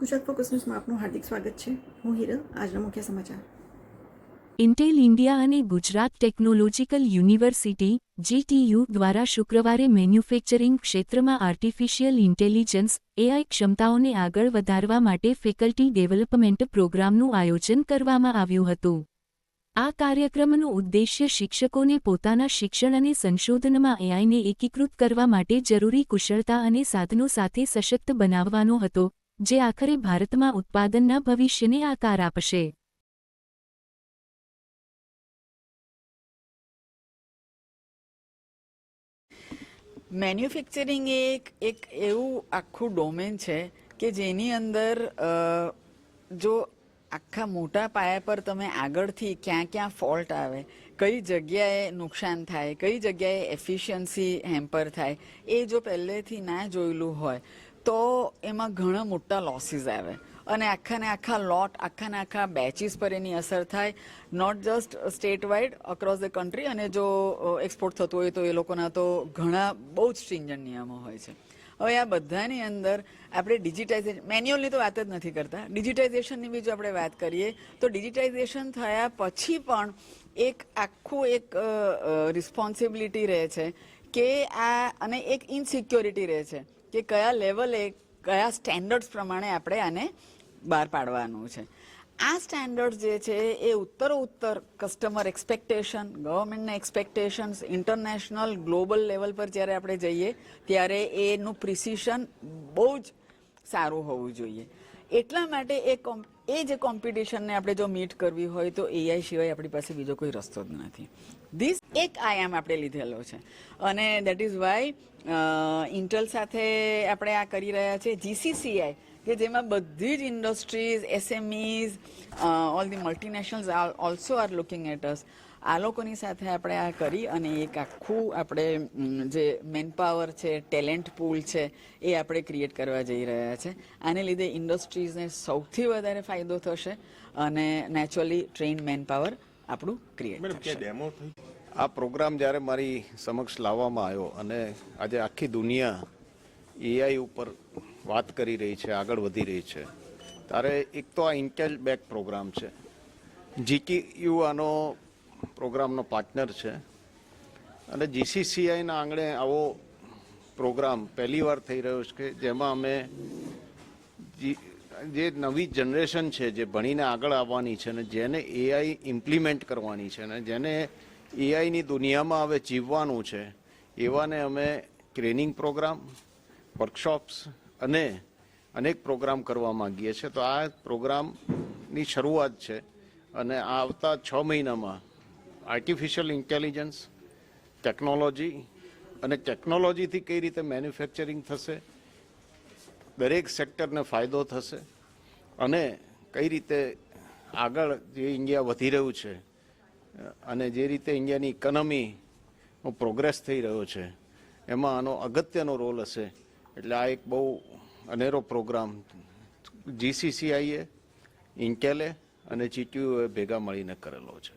Gujarat focus ન્યૂઝમાં આપનું હાર્દિક સ્વાગત છે. હું હિરલ, આજના મુખ્ય સમાચાર. ઇન્ટેલ ઇન્ડિયા અને ગુજરાત ટેકનોલોજીકલ યુનિવર્સિટી, જીટીયુ દ્વારા શુક્રવારે મેન્યુફેક્ચરિંગ ક્ષેત્રમાં આર્ટિફિશિયલ ઇન્ટેલિજન્સ, એઆઈ ક્ષમતાઓને આગળ વધારવા માટે ફેકલ્ટી ડેવલપમેન્ટ પ્રોગ્રામનું આયોજન કરવામાં આવ્યું હતું. આ કાર્યક્રમનો ઉદ્દેશ્ય શિક્ષકોને પોતાના શિક્ષણ અને સંશોધનમાં એઆઈને એકીકૃત કરવા માટે જરૂરી કુશળતા અને સાધનો સાથે સશક્ત બનાવવાનો હતો જે આખરે ભારતમાં ઉત્પાદનના ભવિષ્યને આકાર આપશે. મેન્યુફેક્ચરિંગ એક એક એવું આખું ડોમેન છે કે જેની અંદર જો આખા મોટા પાયા પર તમે આગળથી ક્યાં ક્યાં ફોલ્ટ આવે, કઈ જગ્યાએ નુકસાન થાય, કઈ જગ્યાએ એફિશિયન્સી હેમ્પર થાય, એ જો પહેલેથી ના જોયેલું હોય તો એમાં ઘણા મોટા લોસીસ આવે. અને આખાને આખા લોટ આખાને આખા બેચીસ પર એની અસર થાય. Not just state wide across the country અને જો એક્સપોર્ટ થતું હોય તો એ લોકોના તો ઘણા બહુ જ સ્ટ્રિંજન્ટ નિયમો હોય છે. હવે આ બધાની અંદર આપણે ડિજિટાઇઝેશન મેન્યુઅલની તો વાત જ નથી કરતા. ડિજિટાઇઝેશનની બી જો આપણે વાત કરીએ, તો ડિજિટાઇઝેશન થયા પછી પણ એક આખું એક રિસ્પોન્સિબિલિટી રહે છે કે આ, અને એક ઇનસિક્યોરિટી રહે છે. કે કયા લેવલે કયા સ્ટેન્ડર્ડ્સ પ્રમાણે આપણે આને બહાર પાડવાનું છે. આ સ્ટેન્ડર્ડ જે છે એ ઉત્તરો ઉત્તર કસ્ટમર એક્સપેક્ટેશન ગવર્મેન્ટના એક્સપેક્ટેશન્સ ઇન્ટરનેશનલ ગ્લોબલ લેવલ પર જ્યારે આપણે જઈએ, ત્યારે એનું પ્રિસિશન બહુ જ સારું હોવું જોઈએ. એટલા માટે એ એ જે કોમ્પિટિશનને આપણે જો મીટ કરવી હોય તો એઆઈ સિવાય આપણી પાસે બીજો કોઈ રસ્તો જ નથી. ધીસ એક આયામ આપણે લીધેલો છે. અને દેટ ઇઝ વાય ઇન્ટલ સાથે આપણે આ કરી રહ્યા છે. જીસીસીઆઈ કે જેમાં બધી જ industries SMEs all the multinationals also are looking at us આ લોકોની સાથે આપણે આ કરી અને એક આખું આપણે જે મેનપાવર છે ટેલેન્ટ પૂલ છે એ આપણે ક્રિએટ કરવા જઈ રહ્યા છે. આને લીધે ઇન્ડસ્ટ્રીઝને સૌથી વધારે ફાયદો થશે અને નેચરલી ટ્રેન મેનપાવર આપણું ક્રિએટ થશે. ડેમો આ પ્રોગ્રામ જ્યારે મારી સમક્ષ લાવવામાં આવ્યો અને આજે આખી દુનિયા એઆઈ ઉપર વાત કરી રહી છે આગળ વધી રહી છે ત્યારે એક તો આ ઇન્ટેલ બેક પ્રોગ્રામ છે. જીટીયુ આનો પ્રોગ્રામનો પાર્ટનર છે. અને જીસીસીઆઈના આંગણે આવો પ્રોગ્રામ પહેલીવાર થઈ રહ્યો છે કે જેમાં અમે જે નવી જનરેશન છે જે ભણીને આગળ આવવાની છે ને જેને એઆઈ ઇમ્પ્લિમેન્ટ કરવાની છે ને જેને એઆઈની દુનિયામાં હવે જીવવાનું છે, એવાને અમે ટ્રેનિંગ પ્રોગ્રામ વર્કશોપ્સ અને અનેક પ્રોગ્રામ કરવા માંગીએ છીએ. તો આ પ્રોગ્રામની શરૂઆત છે અને આવતા છ મહિનામાં આર્ટિફિશિયલ ઇન્ટેલિજન્સ, ટેકનોલોજી અને ટેકનોલોજીથી કઈ રીતે મેન્યુફેક્ચરિંગ થશે, દરેક સેક્ટરને ફાયદો થશે અને કઈ રીતે આગળ જે ઇન્ડિયા વધી રહ્યું છે અને જે રીતે ઇન્ડિયાની ઇકોનોમીનો પ્રોગ્રેસ થઈ રહ્યો છે, એમાં આનો અગત્યનો રોલ હશે. એટલે આ એક બહુ અનેરો પ્રોગ્રામ જીસીસીઆઈએ ઇન્ટેલે અને જીટીયુએ ભેગા મળીને કરેલો છે.